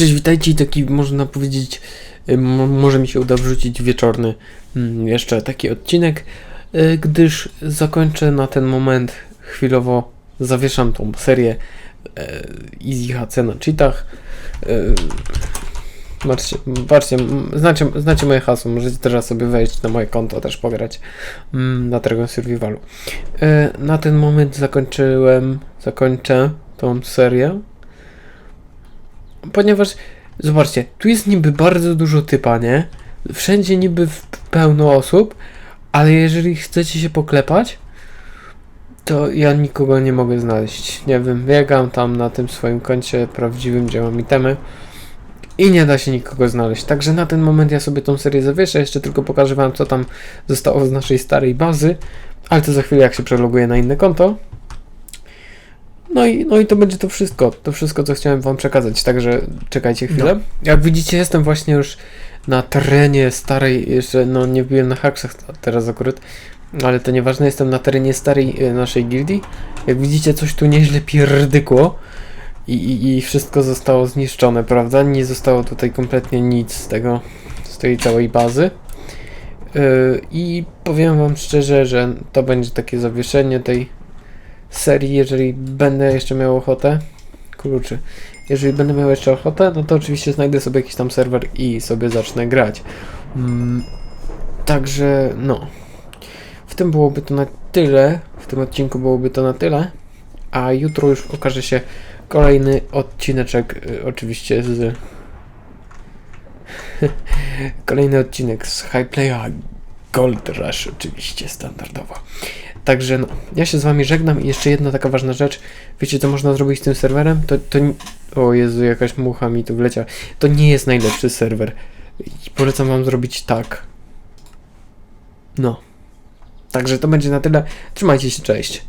Cześć, witajcie. Taki można powiedzieć, y, mo- może mi się uda wrzucić wieczorny mm, jeszcze taki odcinek, y, gdyż zakończę na ten moment chwilowo, zawieszam tą serię y, Easy HC na cheatach. Patrzcie, patrzcie, znacie, znacie moje hasło, możecie teraz sobie wejść na moje konto, też pograć mm, na Dragon Survivalu. Na ten moment zakończyłem, zakończę tą serię ponieważ zobaczcie, tu jest niby bardzo dużo typa, nie? Wszędzie niby pełno osób, ale jeżeli chcecie się poklepać, to ja nikogo nie mogę znaleźć. Nie wiem, biegam tam na tym swoim koncie prawdziwym, gdzie mam itemy i nie da się nikogo znaleźć. Także na ten moment ja sobie tą serię zawieszę, jeszcze tylko pokażę wam co tam zostało z naszej starej bazy, ale to za chwilę jak się przeloguję na inne konto. No i, no i to będzie to wszystko. To wszystko, co chciałem Wam przekazać. Także czekajcie chwilę. Jak widzicie, jestem właśnie już na terenie starej. Jeszcze, no nie byłem na haksach teraz akurat, ale to nieważne. Jestem na terenie starej e, naszej gildii. Jak widzicie, coś tu nieźle pierdykło. I, i, I wszystko zostało zniszczone, prawda? Nie zostało tutaj kompletnie nic z tego, z tej całej bazy. Yy, I powiem Wam szczerze, że to będzie takie zawieszenie tej serii, jeżeli będę jeszcze miał ochotę. Kurczę. Jeżeli będę miał jeszcze ochotę, no to oczywiście znajdę sobie jakiś tam serwer i sobie zacznę grać. Mm, także no. W tym byłoby to na tyle. W tym odcinku byłoby to na tyle. A jutro już okaże się kolejny odcineczek, y, oczywiście z. kolejny odcinek z High Playa Gold Rush, oczywiście standardowo. Także no, ja się z wami żegnam i jeszcze jedna taka ważna rzecz. Wiecie co można zrobić z tym serwerem? To, to O Jezu, jakaś mucha mi tu wleciała. To nie jest najlepszy serwer. I polecam wam zrobić tak. No. Także to będzie na tyle. Trzymajcie się, cześć.